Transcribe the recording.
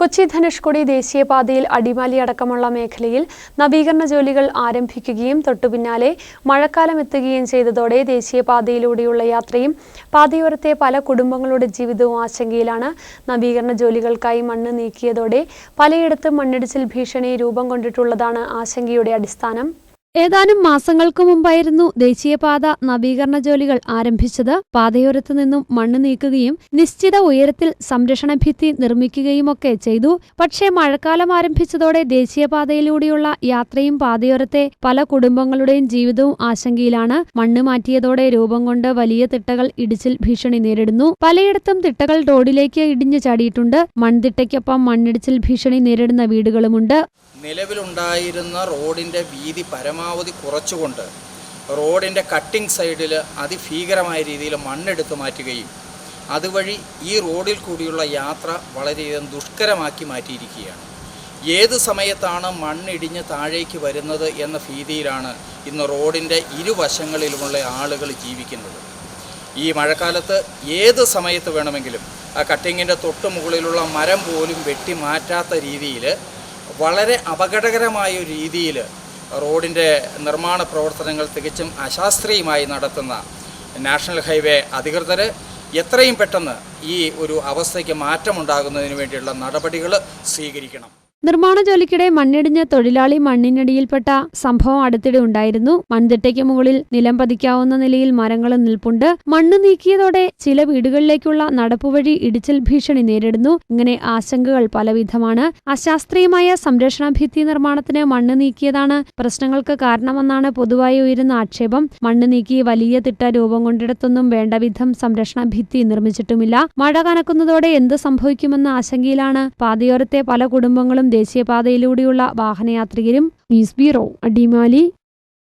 കൊച്ചി ധനുഷ്കോടി ദേശീയപാതയിൽ അടിമാലി അടക്കമുള്ള മേഖലയിൽ നവീകരണ ജോലികൾ ആരംഭിക്കുകയും തൊട്ടുപിന്നാലെ മഴക്കാലം എത്തുകയും ചെയ്തതോടെ ദേശീയപാതയിലൂടെയുള്ള യാത്രയും പാതയോരത്തെ പല കുടുംബങ്ങളുടെ ജീവിതവും ആശങ്കയിലാണ്. നവീകരണ ജോലികൾക്കായി മണ്ണ് നീക്കിയതോടെ പലയിടത്തും മണ്ണിടിച്ചിൽ ഭീഷണി രൂപം കൊണ്ടിട്ടുള്ളതാണ് ആശങ്കയുടെ അടിസ്ഥാനം. ഏതാനും മാസങ്ങൾക്കു മുമ്പായിരുന്നു ദേശീയപാത നവീകരണ ജോലികൾ ആരംഭിച്ചത്. പാതയോരത്തു നിന്നും മണ്ണ് നീക്കുകയും നിശ്ചിത ഉയരത്തിൽ സംരക്ഷണ ഭിത്തി നിർമ്മിക്കുകയുമൊക്കെ ചെയ്തു. പക്ഷേ മഴക്കാലം ആരംഭിച്ചതോടെ ദേശീയപാതയിലൂടെയുള്ള യാത്രയും പാതയോരത്തെ പല കുടുംബങ്ങളുടെയും ജീവിതവും ആശങ്കയിലാണ്. മണ്ണ് മാറ്റിയതോടെ രൂപം കൊണ്ട് വലിയ തിട്ടകൾ ഇടിച്ചിൽ ഭീഷണി നേരിടുന്നു. പലയിടത്തും തിട്ടകൾ റോഡിലേക്ക് ഇടിഞ്ഞു ചാടിയിട്ടുണ്ട്. മൺതിട്ടയ്ക്കൊപ്പം മണ്ണിടിച്ചിൽ ഭീഷണി നേരിടുന്ന വീടുകളുമുണ്ട്. നിലവിലുണ്ടായിരുന്ന റോഡിന്റെ വീതി പരമാവധി കുറച്ചുകൊണ്ട് റോഡിന്റെ കട്ടിംഗ് സൈഡിൽ അതിഭീകരമായ രീതിയിൽ മണ്ണെടുത്ത് മാറ്റുകയും അതുവഴി ഈ റോഡിൽ കൂടിയുള്ള യാത്ര വളരെയധികം ദുഷ്കരമാക്കി മാറ്റിയിരിക്കുകയാണ്. ഏത് സമയത്താണ് മണ്ണിടിഞ്ഞ് താഴേക്ക് വരുന്നത് എന്ന ഭീതിയിലാണ് ഇന്ന് റോഡിന്റെ ഇരുവശങ്ങളിലുമുള്ള ആളുകൾ ജീവിക്കുന്നത്. ഈ മഴക്കാലത്ത് ഏത് സമയത്ത് വേണമെങ്കിലും ആ കട്ടിങ്ങിന്റെ തൊട്ട് മുകളിലുള്ള മരം പോലും വെട്ടി മാറ്റാത്ത രീതിയിൽ വളരെ അപകടകരമായ രീതിയിൽ റോഡിന്റെ നിർമ്മാണ പ്രവർത്തനങ്ങൾ തികച്ചും അശാസ്ത്രീയമായി നടത്തുന്ന നാഷണൽ ഹൈവേ അധികൃതർ എത്രയും പെട്ടെന്ന് ഈ ഒരു അവസ്ഥയ്ക്ക് മാറ്റമുണ്ടാകുന്നതിന് വേണ്ടിയുള്ള നടപടികൾ സ്വീകരിക്കണം. നിർമ്മാണ ജോലിക്കിടെ മണ്ണിടിഞ്ഞ തൊഴിലാളി മണ്ണിനടിയിൽപ്പെട്ട സംഭവം അടുത്തിടെ ഉണ്ടായിരുന്നു. മൺതിട്ടയ്ക്ക് മുകളിൽ നിലം പതിക്കാവുന്ന നിലയിൽ മരങ്ങൾ നിൽപ്പുണ്ട്. മണ്ണ് നീക്കിയതോടെ ചില വീടുകളിലേക്കുള്ള നടപ്പുവഴി ഇടിച്ചിൽ ഭീഷണി നേരിടുന്നു. ഇങ്ങനെ ആശങ്കകൾ പലവിധമാണ്. അശാസ്ത്രീയമായ സംരക്ഷണ ഭിത്തി നിർമ്മാണത്തിന് മണ്ണ് നീക്കിയതാണ് പ്രശ്നങ്ങൾക്ക് കാരണമെന്നാണ് പൊതുവായി ഉയരുന്ന ആക്ഷേപം. മണ്ണ് നീക്കി വലിയ തിട്ട രൂപം കൊണ്ടിടത്തൊന്നും വേണ്ടവിധം സംരക്ഷണ ഭിത്തി നിർമ്മിച്ചിട്ടുമില്ല. മഴ കനക്കുന്നതോടെ എന്ത് സംഭവിക്കുമെന്ന ആശങ്കയിലാണ്. പാതയോരത്തെ പല കുടുംബങ്ങളും ദേശീയപാതയിലൂടെയുള്ള വാഹനയാത്രികരും ന്യൂസ് ബ്യൂറോ അടിമാലി